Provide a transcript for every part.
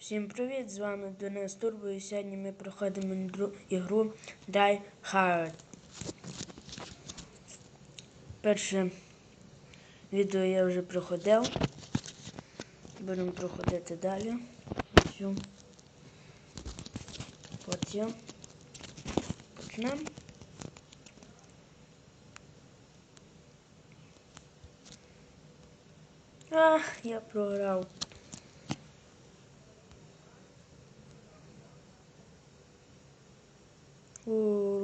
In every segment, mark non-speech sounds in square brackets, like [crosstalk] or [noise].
Всім привіт! З вами Денис Турбо і сьогодні ми проходимо ігру Die Hard. Перше відео я вже проходив. Будемо проходити далі. Цю. Потім почнемо. А, я програв. О,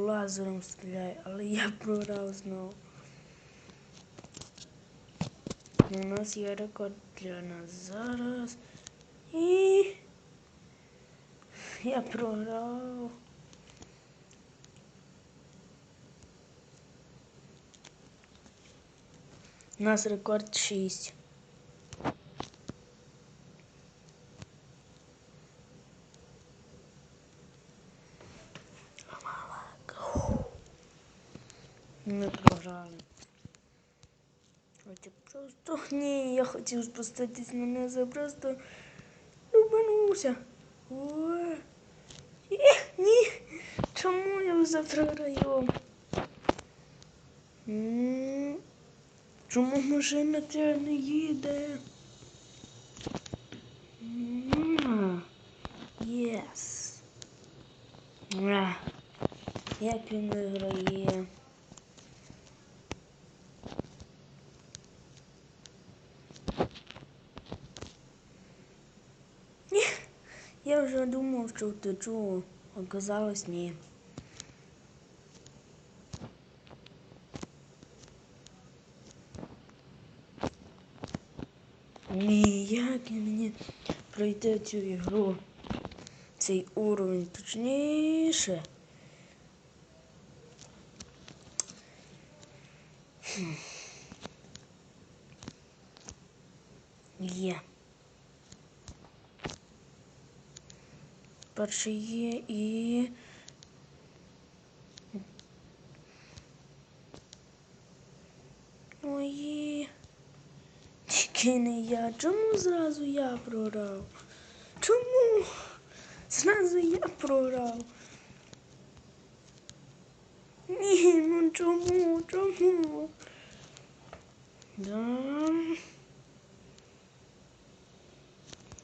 лазером стріляє, але я програв знову. У нас є рекорд для нас зараз. І я програв. У нас рекорд 6. Ми програли. Хотя просто... [laughs] Ні, я хотів спуститись на низ, а просто рубанувся. Ой. Ні. Чому я вже програю? Чому машина ця не їде? Єс. Як він виграє? Я вже думав, що втечу, оказалось ні. Ніяк мені пройти цю ігру, цей уровень точніше. Хм. Є. Перший є і. Ой. Тільки не я. Чому зразу я програв? Чому? Зразу я програв. Ні, ну чому? Чому? Да.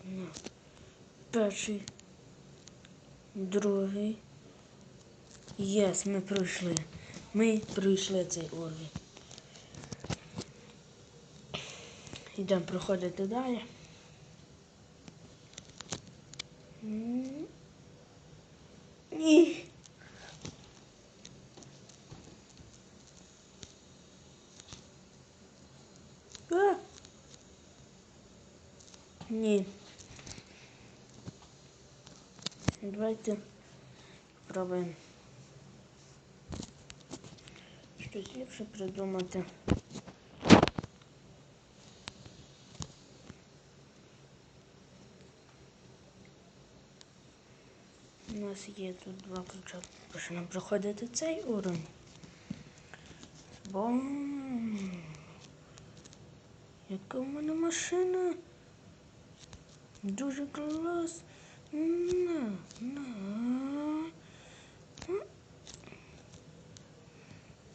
Ну. Перший. Другий. Єс, ми пройшли. Ми пройшли цей уровень. Йдемо проходити далі. Ні. А. Ні. Давайте спробуємо щось ліпше придумати. У нас є тут два ключа. Почнемо проходити цей уровень. Бом. Яка в мене машина? Дуже клас. На, на.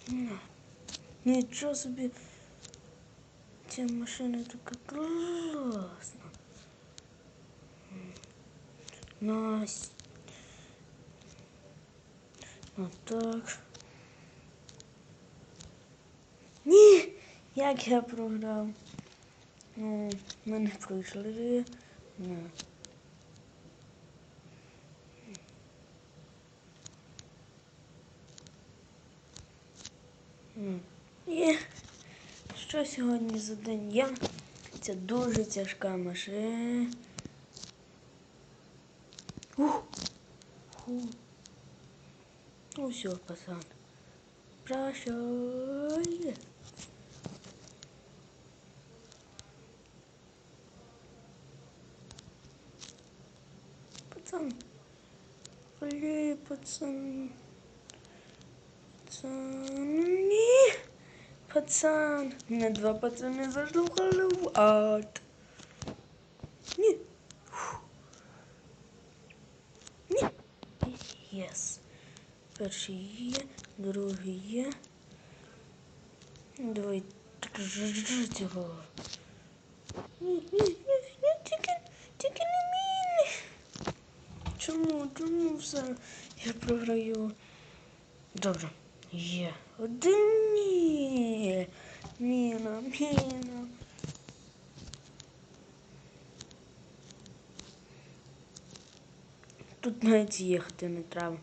На. Нічого собі. Ця машина така класна. Настя. Отак. Ні! Як я програв? Ну, ми не пройшли. Не. Є. Що сьогодні за день? Я. Це дуже тяжка машина. Ух. Ну все, пацан. Прощай. Пацан. Блин, пацан. Пацан. Ні. Пацан. Мене два пацани зашлухали в ад. Ні. Фу. Єс. Перший є, другий є. Давай його. Ні, ні, ні, ні, не. Чому, чому? Я програю. Добре. Є. Один ні. Міна, міна. Тут навіть їхати не треба.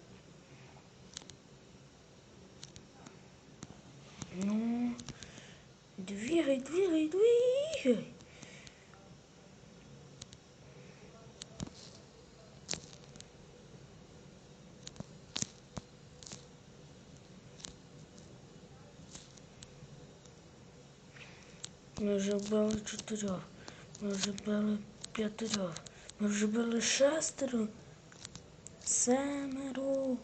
Ми вже вбили чотирьох, ми вже вбили п'ятирьох. ми вже вбили шестеро, семеро.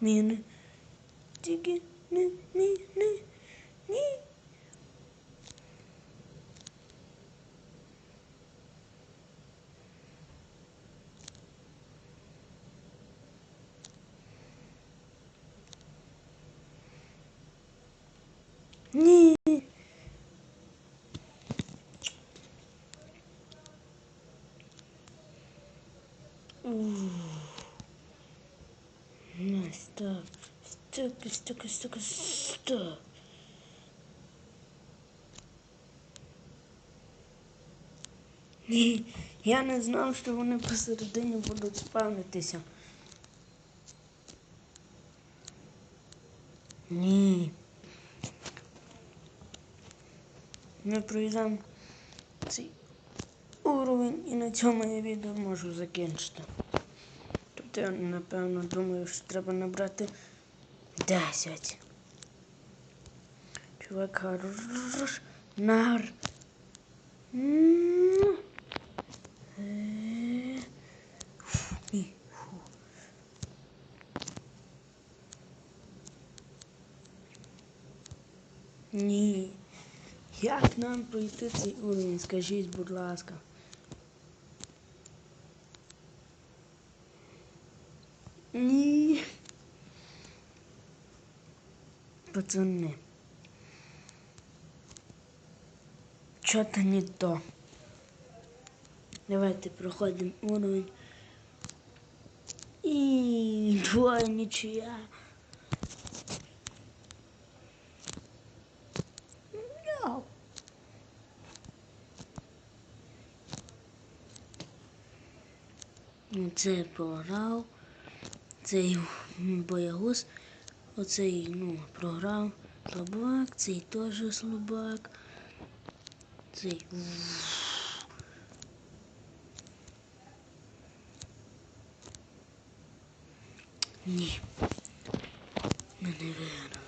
Міни. Тільки не, не, не, ні. Ні. Стоп. Стоп, стоп, стоп, стоп. Я не знав, що вони посередині будуть спавнитися. Ні. Ми пройдемо цей уровень і на цьому я відео можу закінчити. Тобто я напевно думаю, що треба набрати 10. Чувак хорош. Нар. М. Е. Ні. Як нам пройти цей уровень? Скажіть, будь ласка. Ні. Пацани. Что-то не то. Давайте проходим уровень. И двое ничья. No. Це програв. Цей боягуз. Оцей, ну, програв слабак, цей теж слабак. Цей. Ні. Не виграли.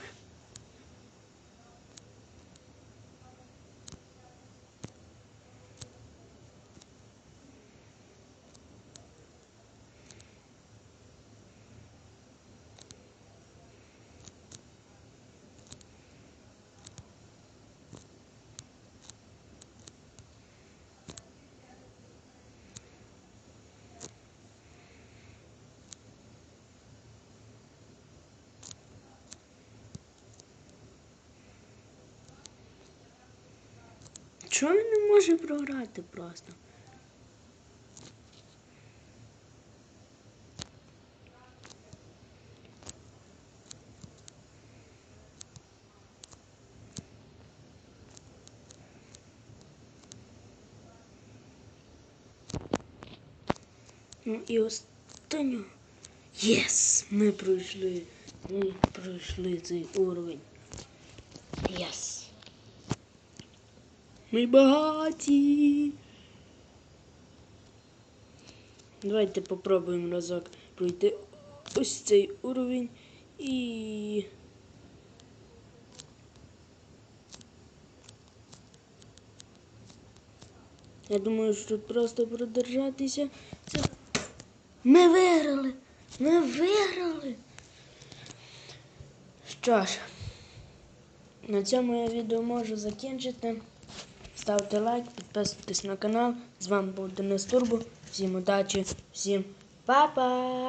Чого він не може програти просто? Ну і останню. Єс! Ми пройшли. Ми пройшли цей уровень. Єс! Ми багаті. Давайте попробуємо разок пройти ось цей уровень і. Я думаю, що тут просто продержатися. Це... Ми виграли! Ми виграли! Що ж, на цьому я відео можу закінчити. Ставте лайк, підписуйтесь на канал. З вами був Денис Турбо. Всім удачі, всім па-па!